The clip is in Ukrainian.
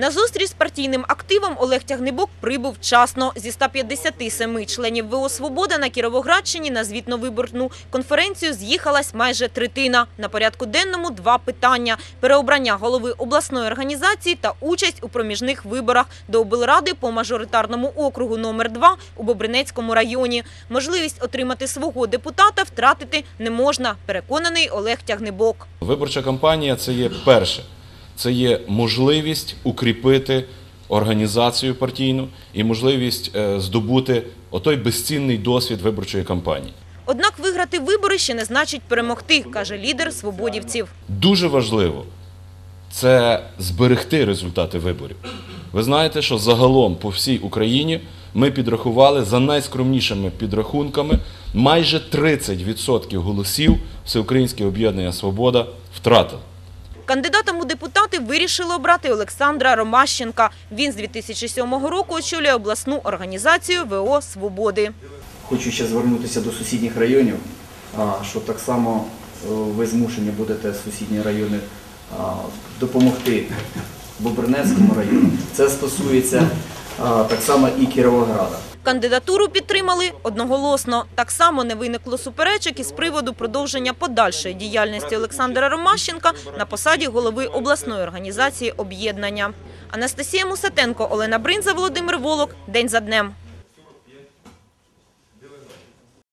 На зустріч з партійним активом Олег Тягнебок прибув вчасно. Зі 157 членів ВО «Свобода» на Кіровоградщині на звітно-виборну конференцію з'їхалась майже третина. На порядку денному два питання – переобрання голови обласної організації та участь у проміжних виборах до облради по мажоритарному округу номер 2 у Бобринецькому районі. Можливість отримати свого депутата втратити не можна, переконаний Олег Тягнебок. Виборча кампанія це є перше, це є можливість укріпити організацію партійну і можливість е, здобути отой безцінний досвід виборчої кампанії. Однак виграти вибори ще не значить перемогти, каже лідер свободівців. Дуже важливо це зберегти результати виборів. Ви знаєте, що загалом по всій Україні ми підрахували за найскромнішими підрахунками майже 30% голосів Всеукраїнське об'єднання Свобода втратили. Кандидатом у депутати вирішили обрати Олександра Ромащенка. Він з 2007 року очолює обласну організацію ВО «Свободи». Хочу ще звернутися до сусідніх районів, що так само е, ви змушені будете сусідні райони допомогти Бобринецькому району. Це стосується так само і Кіровограда. Кандидатуру підтримали одноголосно. Так само не виникло суперечок із приводу продовження подальшої діяльності Олександра Ромащенка на посаді голови обласної організації об'єднання. Анастасія Мусатенко, Олена Бринза, Володимир Волок. День за днем.